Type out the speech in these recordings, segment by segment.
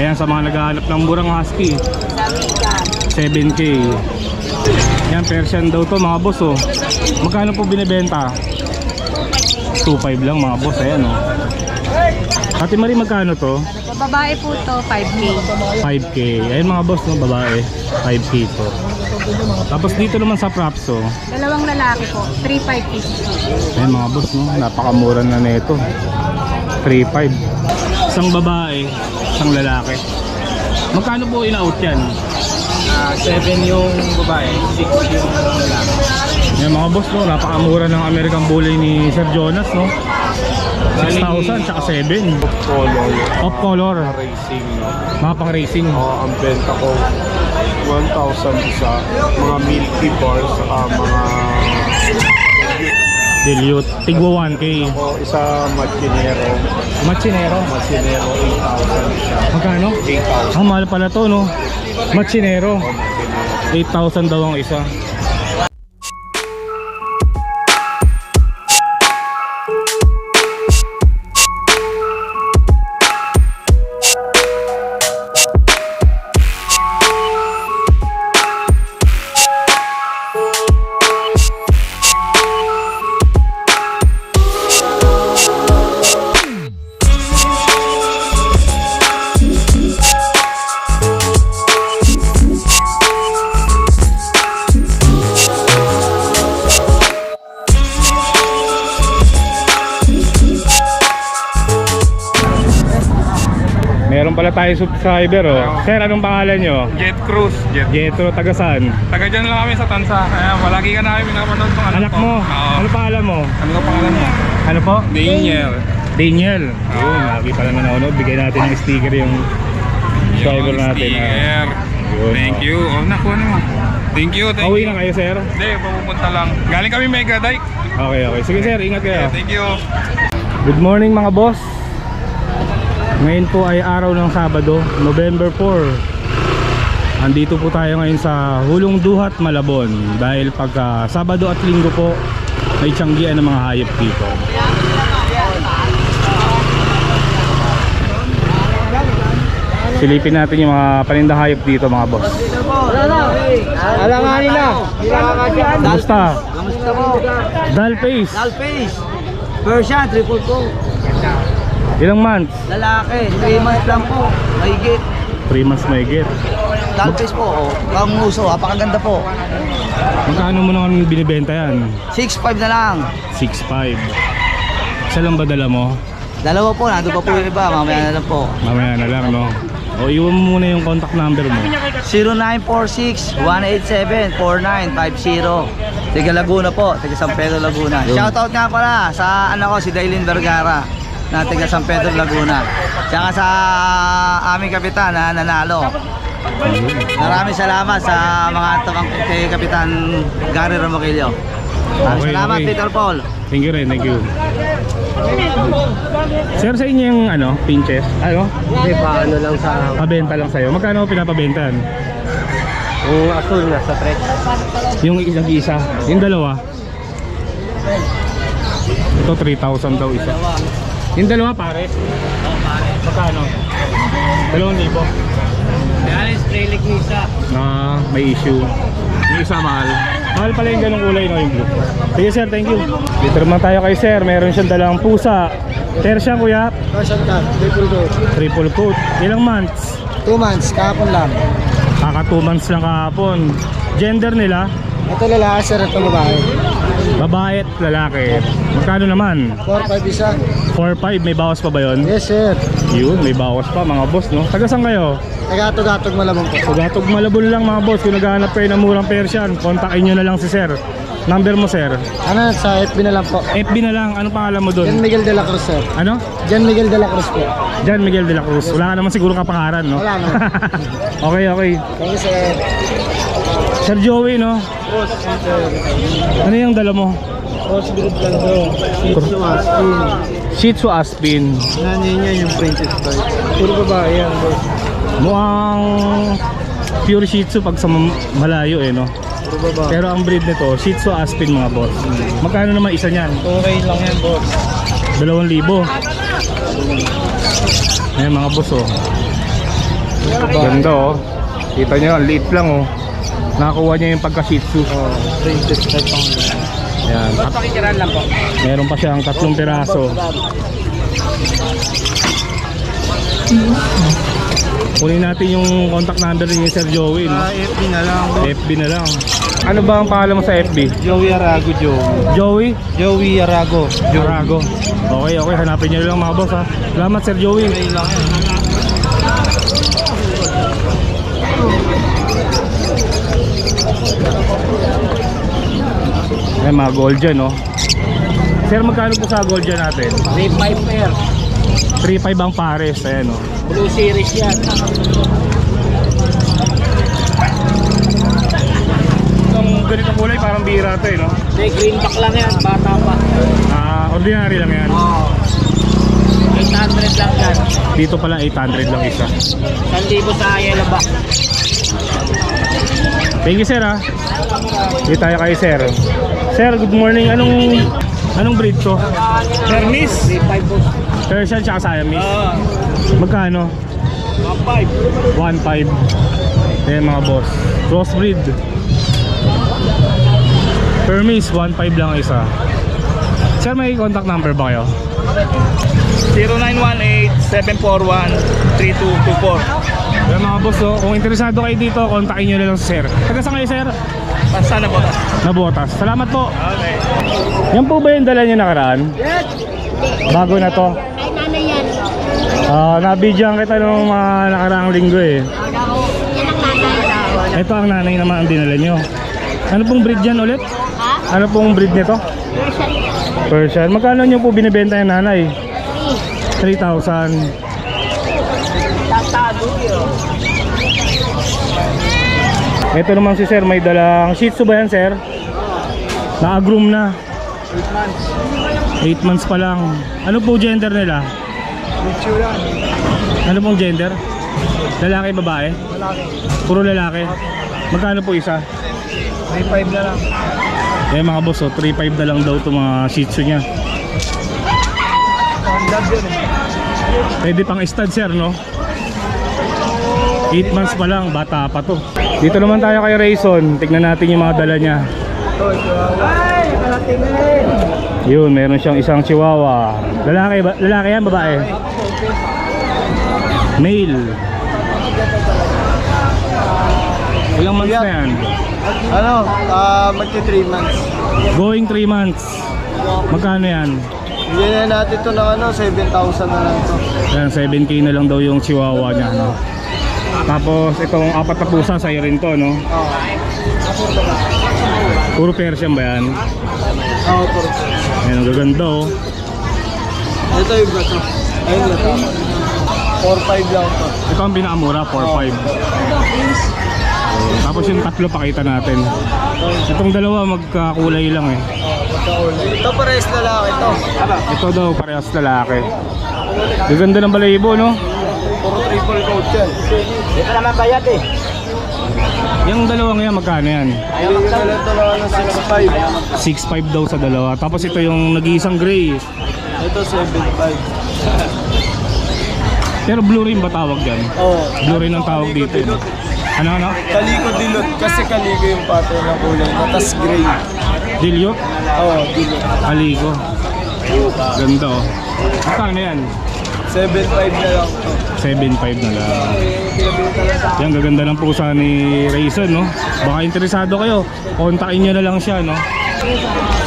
Ayan, sa mga naghahanap ng murang husky. 7K. Yan, Persian daw to mga boss oh. Magkano po binibenta? 2.5 lang mga boss, ayan oh. Ate Marie, magkano to? Babae po to, 5K. 5K. Ayun mga boss, no, babae. 5K to. Tapos dito naman sa props, oh. Dalawang lalaki po, 3.5 each. Ayun mga boss, no, napakamura na nito. 3.5. Isang babae, isang lalaki. Magkano po in-out yan? 7 yung babae, 6 yung lalaki. Yan mga boss, no, napakamura ng American Bully ni Sir Jonas, no. 6,000 tsaka 7. Color, Off color, racing, no? mga pang racing. Oo, ang benta ko 1,000 isa, mga milky bars, saka mga Dilute, tigwa 1K. o isa machinero, Machinero. machinero 8,000 isa. Magkano? 8,000 Ang mahal pala to, no? Machinero. 8,000 daw ang isa. Tayo subscriber, oh. Sir, anong pangalan nyo? Jet Cruise. Jet. Jetro, tagasan. Taga dyan lang kami sa Tansa. Kaya malagi ka namin pinapanood ng Anak mo, Oo. ano pangalan mo? Ano ka pangalan mo? Ano po? Daniel. Daniel. Oo. Yun, lagi pala nanonood. Bigay natin ng sticker yung subscriber Yung natin. ah. sticker. Yun, Thank oh. you. Oh, naku ano. Thank you, thank Pauwi you. na kayo, sir? Hindi, pupunta lang. Galing kami Mega Dike. Okay, okay. Sige, sir. Ingat kayo. Yeah, thank you. Good morning mga boss Ngayon po ay araw ng Sabado November 4 Andito po tayo ngayon sa Hulong Duhat, Malabon Dahil pagka Sabado at Linggo po May tiyanggian ng mga hayop dito Silipin natin yung mga paninda hayop dito mga boss Alanganin na. Kamusta? Kamusta po? Dal face Dalface. Persian, triple po. Ilang months? Lalaki, 3 months lang po. Mahigit. 3 months may get Dalface po, oh. Panguso, apakaganda po. Magkano mo naman binibenta yan? 6'5 na lang. 6.5 Isa lang ba dala mo? Dalawa po, nandun pa po yung iba. Mamaya na lang po. Mamaya na lang, no? O, iwan mo muna yung contact number mo. 0946-187-4950. Tiga Laguna po, tiga San Pedro Laguna. Shoutout nga pala sa anak ko, si Dailin Vergara na tiga San Pedro Laguna. Tsaka sa aming kapitan na nanalo. Maraming salamat sa mga tabang kay Kapitan Gary Romoquillo. Maraming Okay, salamat, okay. Peter Paul. Thank you rin, thank you. Sir, sa inyo yung ano, pinches? Ano? Hindi pa, ano lang sa... Pabenta lang sa'yo. Magkano pinapabentan? Yung asul na sa press. Yung isang isa. Yung dalawa? Ito 3,000 daw isa. Yung dalawa pares? Magkano? Dalawang libo. Yan, spray leg ni isa. Na may issue. Yung isa mahal. Mahal pala yung ganong kulay no, yung blue. Sige sir, thank you. Dito naman tayo kay sir. Meron siyang dalang pusa. Persian kuya. Persian cat, triple coat. Triple coat. Ilang months? 2 months, kahapon lang. Kaka 2 months lang kahapon. Gender nila? Ito lalaki, sir, ito babae. Babae at lalaki. Magkano naman? 4-5 isa. 4-5. May bawas pa ba yon? Yes, sir. Yun, may bawas pa mga boss, no? Taga saan kayo? Tagatog-gatog malamang po. Sugatog Malabon lang mga boss. Kung naghahanap kayo ng murang Persian, kontakin nyo na lang si sir. Number mo, sir. Ano, sa FB na lang po. FB na lang. Ano pangalan mo Jan doon? Miguel de la Cruz, sir. Ano? Jan Miguel de la Cruz po. Jan Miguel de la Cruz. Wala ka naman siguro kapangaran, no? Wala naman. okay, okay. Thank you, sir. Sir Joey, no? Ano yung dala mo? Crossbreed lang bro. Shih Tzu Aspin. Shih Tzu Aspin. Nanay niya yung princess type. Puro babae yan, bro. Mukhang pure Shih Tzu pag sa malayo, eh, no? Puro babae. Pero ang breed nito, Shih Tzu Aspin, mga boss. Magkano naman isa niyan? Okay lang yan, boss. Dalawang libo. Ayan mga boss oh. Ganda oh. Kita nyo, ang liit lang oh. Nakakuha niya yung pagka Shih Tzu. Oh, printed type ang Yan. Pakikiran lang po. meron pa siyang tatlong piraso. Kunin natin yung contact number ni Sir Joey. No? Ah, FB na lang. FB na lang. Ano ba ang pangalan mo sa FB? Joey Arago, Joey. Joey Joey Arago. Jurago. Okay, okay. Hanapin niyo lang mga boss ha. Salamat Sir Joey. Ayun lang yan. Ayan mga gold dyan no. Sir, magkano po sa gold dyan natin? 3.5 pair. 3.5 ang pares. Ayan no. Blue series yan. Itong ganitong kulay parang bira to eh no. May greenback lang yan, bata pa. Ah, ordinary lang yan. Oo. 800 lang yan. Dito pala 800 lang isa. 1,000 sa yellow back. Thank you sir ha. Dito tayo kay sir. Sir, good morning. Anong anong breed to? Hermes. 3.5 po. Persian tsaka Siamese. Oo. Magkano? 1.5. 1.5. Ayan mga boss. Crossbreed. Hermes, 1.5 lang isa. Sir, may contact number ba kayo? 0918-741-3224. Ayan mga boss, oh, kung interesado kayo dito, kontakin nyo na lang si sir. Taga saan kayo sir? Basta na po. Nabotas. Salamat po. Okay. Yan po ba yung dala nyo nakaraan? Bago na to. Ay, nanay yan. Ah, nabidyan kita nung mga nakaraang linggo eh. Ito ang nanay naman ang dinala nyo. Ano pong breed yan ulit? Ha? Ano pong breed nito? Version Persian. Magkano nyo po binibenta yung nanay? 3. 3,000. Tatago yun. Ito naman si sir, may dalang Shih Tzu ba yan sir? Na-groom na. 8 months pa lang. Ano po gender nila? Ano pong gender? Lalaki, babae? Malaki. Puro lalaki? Magkano po isa? 3.5 na lang. Eh mga boss, oh, 3.5 na lang daw itong mga Shih Tzu niya. Standard yun eh. Pwede pang stud sir, no? 8 months pa lang, bata pa to. Dito naman tayo kay Rayson. Tignan natin yung mga dala niya. Yun, meron siyang isang chihuahua. Lalaki, ba? lalaki yan, babae? Male. Ilang months na yan? Ano, ah, magti 3 months. Going 3 months. Magkano yan? Bigyan na natin ito ng ano, 7,000 na lang to. Yan, 7k na lang daw yung chihuahua niya, no? Tapos itong apat na pusa sa'yo rin to, no? Oo. Puro Persian ba yan? Oo, puro. Ayan, ang gaganda, oh. Ito yung bato. Ayun na to. 4-5 lang to. Ito ang pinakamura, 4.5. Tapos yung tatlo pakita natin. Itong dalawa magkakulay lang eh. Ito pares lalaki to. Ito daw parehas lalaki. Gaganda ng balayibo, no? Puro triple coat yan. Ito naman bayad eh. Yung dalawang yan, magkano yan? Ayaw na lang ito ng ano, 6.5. 6.5 daw sa dalawa. Tapos ito yung nag-iisang gray. Ito 7.5. Pero blue rin ba tawag dyan? Oo. Blue rin ang tawag dito. Eh. no? Ano, ano? Kaliko dilot kasi kaliko yung pattern ng kulay na. Tapos gray. Dilute? Oo, dilot. Aligo. Ganda oh. Magkano yan? 7.5 na lang to. 7.5 na lang. Yan, gaganda ng pusa ni Rayson, no? Baka interesado kayo, kontakin nyo na lang siya, no?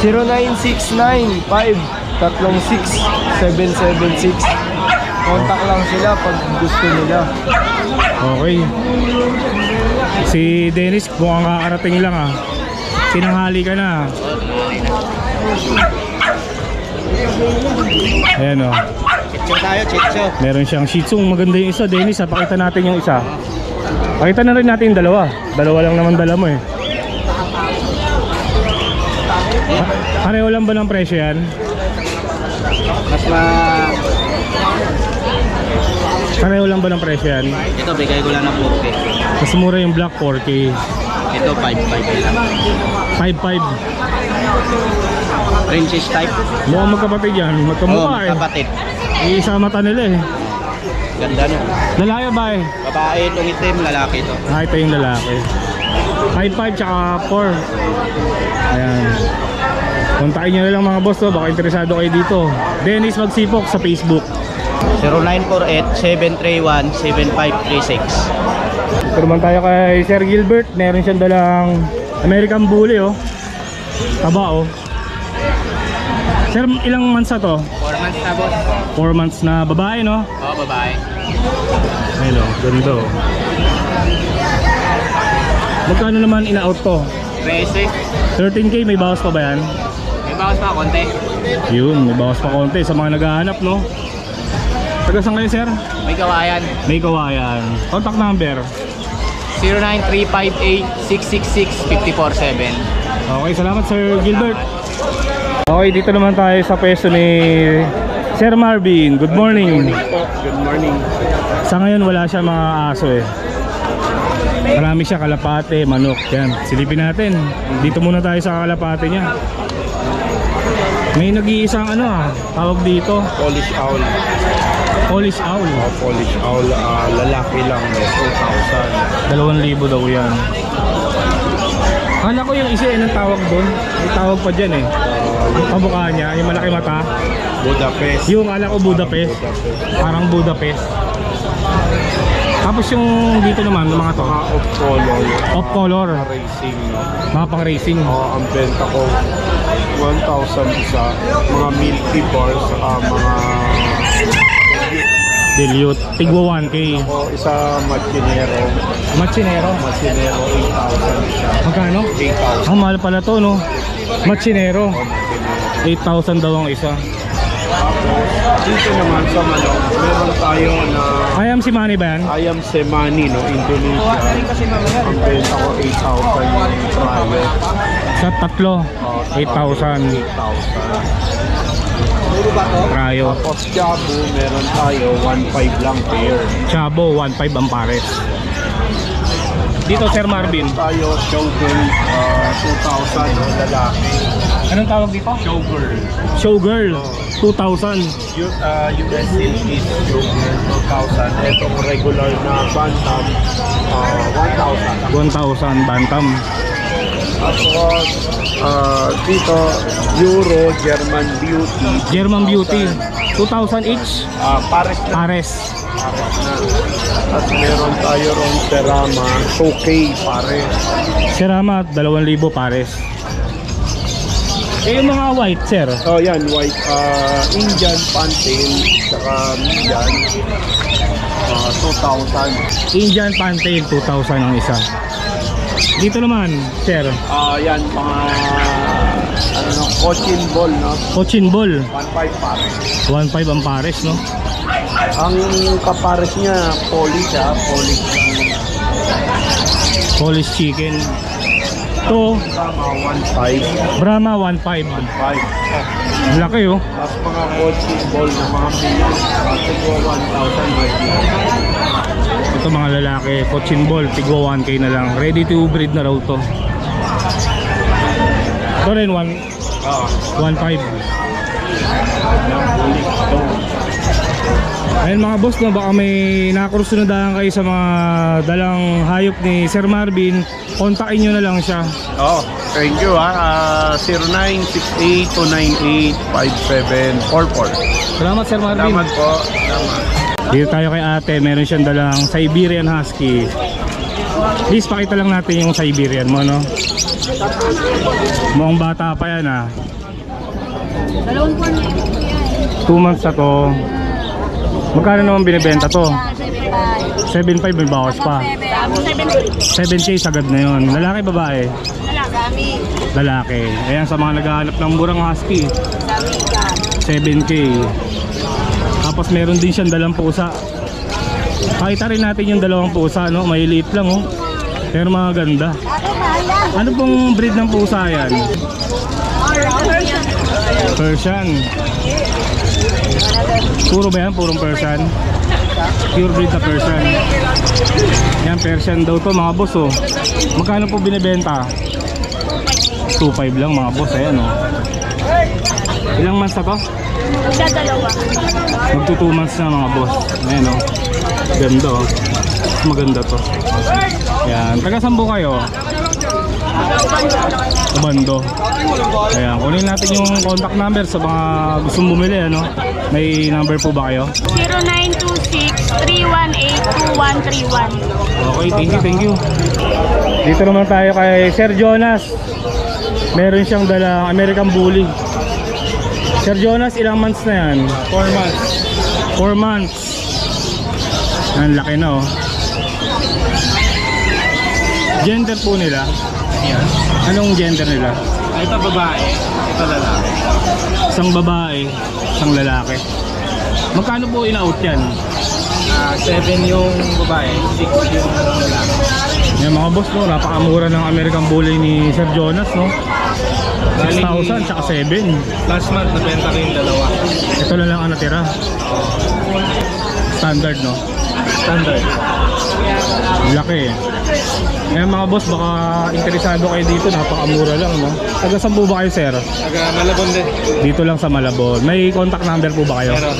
0969-536-776 Contact lang sila pag gusto nila. Okay. Si Dennis, mukhang kakarating lang, ah. Tinanghali ka na. Ayan, oh. Chicho tayo, chicho. Meron siyang Shih Tzu. Maganda yung isa, Dennis. Ha? Pakita natin yung isa. Pakita na rin natin yung dalawa. Dalawa lang naman dala mo eh. Pa- Pareho lang ba ng presyo yan? Mas ma... Pareho lang ba ng presyo yan? Ito, bigay ko lang ng 4K. Mas mura yung black 4K. Ito, 5.5 lang. 5.5. Princess type. Mukhang magkapatid yan. Magkamukha eh. kapatid. Iisa mata nila eh. Ganda no. Lalaki ba eh? Babae itong itim, lalaki ito. Ah, ito yung lalaki. 5'5 tsaka 4. Ayan. Kontakin nyo na lang mga boss to, baka interesado kayo dito. Dennis Magsipok sa Facebook. 0948-731-7536. Ito naman tayo kay Sir Gilbert. Meron siyang dalang American Bully oh. Taba oh. Sir, ilang months na to? 4 months na boss. 4 months na babae no? Oo, babae. Ayun oh, ganda oh. Magkano naman ina-out to? Basic. 13k, may bawas pa ba yan? May bawas pa konti. Yun, may bawas pa konti sa mga naghahanap no? Taga saan kayo sir? May kawayan. May kawayan. Contact number. 0938-666-547. Okay, salamat Sir Gilbert. Okay, dito naman tayo sa pwesto ni Sir Marvin. Good morning. Po, good morning. Sa ngayon wala siya mga aso eh. Marami siya kalapate, manok. Yan, silipin natin. Dito muna tayo sa kalapate niya. May nag-iisang ano ah, tawag dito, Polish owl. Polish Owl. Uh, Polish owl, ah, lalaki lang, may 2,000. 2,000 daw yan. Kala ko yung isa eh, anong tawag doon? May tawag pa dyan eh. Yung kamukha niya, yung malaki mata. Budapest. Yung ala ko Budapest. Budapest. Parang Budapest. Tapos yung dito naman, yung mga to. Mga off color. Off color. Mga racing. Mga pang racing. Oo, ang benta ko 1,000 isa. Mga Milky Bars, saka mga Dilute. Tigwa 1K. o isa Machinero. Machinero. Machinero 8,000 isa. Magkano? 8,000. Ang mahal pala to, no? Machinero. Machinero. 8,000 daw ang isa. Dito naman sa Manok, meron tayo na Ayam si Manny ba yan? Ayam Semani, no? Indonesia. Ang benta ko 8,000 yung trial. Sa tatlo. 8,000. 8,000. Rayo. Tapos Jabu, meron tayo 1,500 lang pair. Chabo, 1.5 ang pares. Dito, Sir Marvin. Tayo showgirl, uh, 2,000 no? lalaki. Anong tawag dito? Showgirl. Showgirl, 2,000. U, uh, US Silkies showgirl, 2,000. Itong regular na bantam, uh, 1,000. 1,000 bantam. Tapos, uh, dito, Euro, German Beauty. German Beauty, 2,000 each. Uh, Paris na. Pares. Pares na. At meron tayo ron Terama, 2K Pares. Serama, 2,000 pares. Eh, yung mga white, sir. Oh, yan, white, uh, Indian Pantail, saka Milan, uh, 2,000. Indian Pantail, 2,000 ang isa. Dito naman, sir. Ah, yan, mga, ano no, cochin ball, no? Cochin Ball, 1,500 Pares. 1,500 ang pares, no? Ang kapares niya, polish, ha? Polish. Polish chicken. To, Tama, 1,500. Brahma, 1,500. 1,500. Ang Laki, oh. Tapos mga cochin ball na mga uh, siguro 1,000 right Ito mga lalaki, Cochin Ball, tigwa 1K na lang. Ready to breed na raw to. Ito rin, 1, Ah, 1.5. yan, bulik. Ito. Ayun mga boss, no, baka may nakakursunadahan kayo sa mga dalang hayop ni Sir Marvin, kontakin nyo na lang siya. Oh, thank you ha. Uh, 0968-298-5744. Salamat Sir Marvin. Salamat po. Salamat. Dito tayo kay ate, meron siyang dalang Siberian Husky. Please pakita lang natin yung Siberian mo, no? Mukhang bata pa yan, ah. Dalawang buwan na yun. 2 months na to. Magkano naman binibenta to? 75. 7.5 may bawas pa. 7. 7K sagad na yon. Lalaki, babae? Dami. Lalaki. Ayan, sa mga naghahanap ng murang husky. Dami ka. 7K. Tapos meron din siyang dalang pusa. Pakita rin natin yung dalawang pusa, no? May liit lang, oh. Pero mga ganda. Ano pong breed ng pusa yan? Persian. Puro ba yan? Purong Persian? Pure breed na Persian. Yan, Persian daw to mga boss, oh. Magkano po binibenta? 2.5 lang mga boss, ayan, oh. Ilang months na to? Siya dalawa. Magto 2 months na mga boss. Ayan o. Ganda o. Maganda to. Ayan. Taga saan po kayo? Ubando. Ayan. Kunin natin yung contact number sa mga gustong bumili. Ano? May number po ba kayo? 0926-318-2131. Okay, thank you, thank you. Dito naman tayo kay Sir Jonas. Meron siyang dalang American Bully. Sir Jonas, ilang months na yan? 4 months. 4 months. Ang laki na oh. Gender po nila? Yan. Anong gender nila? Ito babae, ito lalaki. Isang babae, isang lalaki. Magkano po in-out yan? Ah, 7 yung babae, 6 yung lalaki. Yan mga boss no, napakamura ng American Bully ni Sir Jonas no. 6,000 tsaka 7. Last month, nabenta ko yung dalawa. Ito na lang ang natira. Standard no. Standard. Laki eh. Ngayon mga boss, baka interesado kayo dito, napakamura lang no. Taga saan po ba kayo sir? Taga Malabon din. Dito lang sa Malabon. May contact number po ba kayo? Meron.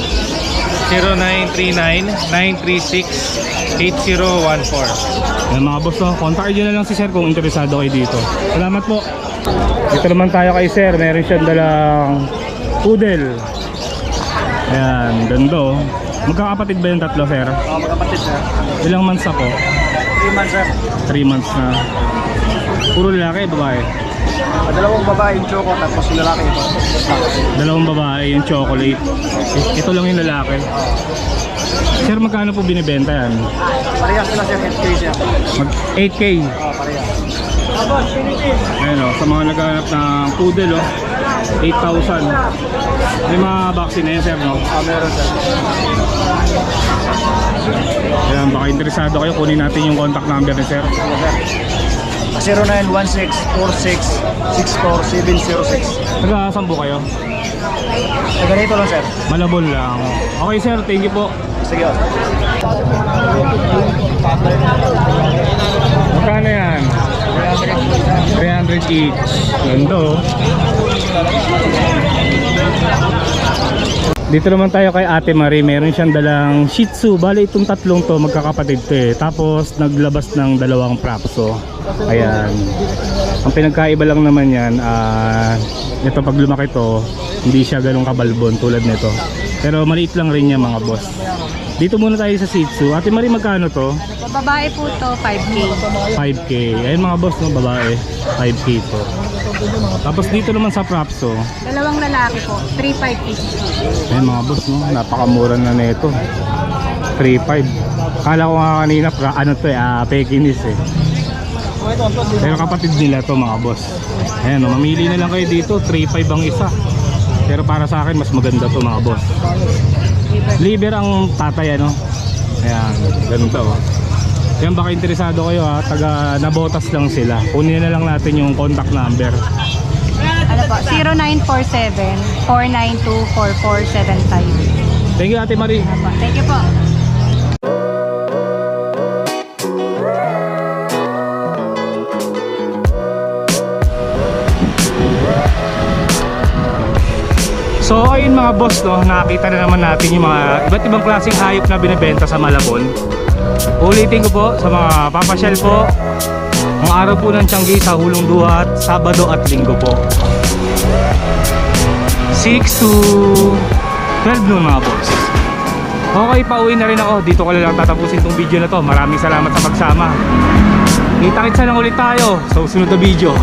0939-936-8014. Yan mga boss no, kontakin nyo na lang si sir kung interesado kayo dito. Salamat po. Dito naman tayo kay sir, meron siyang dalang poodle. Ayan, ganda oh. Magkakapatid ba yung tatlo sir? Oh, magkapatid sir. Ilang months na po? 3 months sir. 3 months na. Puro lalaki, babae. Ah, Dalawang babae yung choco tapos yung lalaki ito. Dalawang babae yung chocolate. Ito lang yung lalaki. Sir, magkano po binibenta yan? Parehas sila sir, 8K siya. Mag 8K. Oh, parehas. Ayun o, sa mga naghahanap ng poodle o, 8,000. May mga vaccine na yan sir, no? Ah, meron sir. Ayan, baka interesado kayo, kunin natin yung contact number ni sir. Ano sir? 0916-46-64706. Taga saan po kayo? So, ganito lang sir. Malabon lang. Okay sir, thank you po. Sige. oh. Magkano yan? 300 each. Ganda oh. Dito naman tayo kay Ate Marie. Meron siyang dalang Shih Tzu. Bali itong tatlong to magkakapatid to eh. Tapos naglabas ng dalawang Prapso. Ayan. Ang pinagkaiba lang naman yan, ah, ito pag lumaki to, hindi siya ganun kabalbon tulad nito. Pero maliit lang rin niya mga boss. Dito muna tayo sa Shih Tzu. Ate Marie, magkano to? Babae po to, 5K. 5K. Ayun mga boss, no, babae. 5K to. Tapos dito naman sa Prapso, Dalawang lalaki po, 3.5 each. ayun mga boss, no, napakamura na nito. 3.5. Kala ko nga kanina, pra, ano to eh, ah, Pekinis eh. Pero kapatid nila to mga boss. Ayan, no, mamili na lang kayo dito, 3.5 ang isa. Pero para sa akin, mas maganda to mga boss. Liver ang tatay, ano? Ayan, ganun to. oh. Yan baka interesado kayo ha, taga Nabotas lang sila. Kunin na lang natin yung contact number. Ano po, 0947-492-4475. Thank you Ate Marie. Apo, Thank you po. So ayun mga boss no, nakita na naman natin yung mga iba't ibang klaseng hayop na binebenta sa Malabon. Ulitin ko po sa mga papasyal po, ang araw po ng Tianggi sa Hulong Duhat, Sabado at Linggo po. 6 to 12 noon mga boss. Okay, pauwi na rin ako. Dito ko lang tatapusin tong video na to. Maraming salamat sa pagsama. Kita-kitsa lang ulit tayo sa susunod na video.